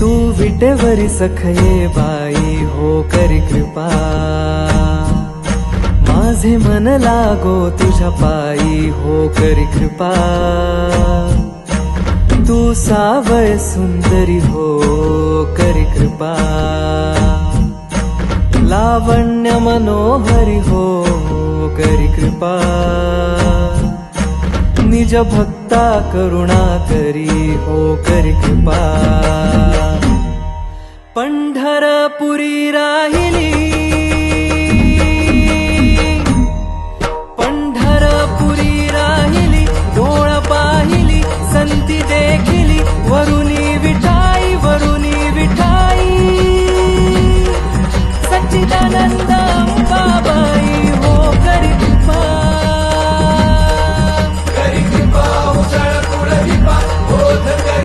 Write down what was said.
तू विटेवरी सखये बाई हो करी कृपा। माझे मन लागो तुझ्या पायी हो करी कृपा। तू सावय सुंदरी हो करी कृपा। लावण्य मनोहरी हो करी कृपा। निज भक्ता करुणा करी हो करी कृपा। पुरी राहिली.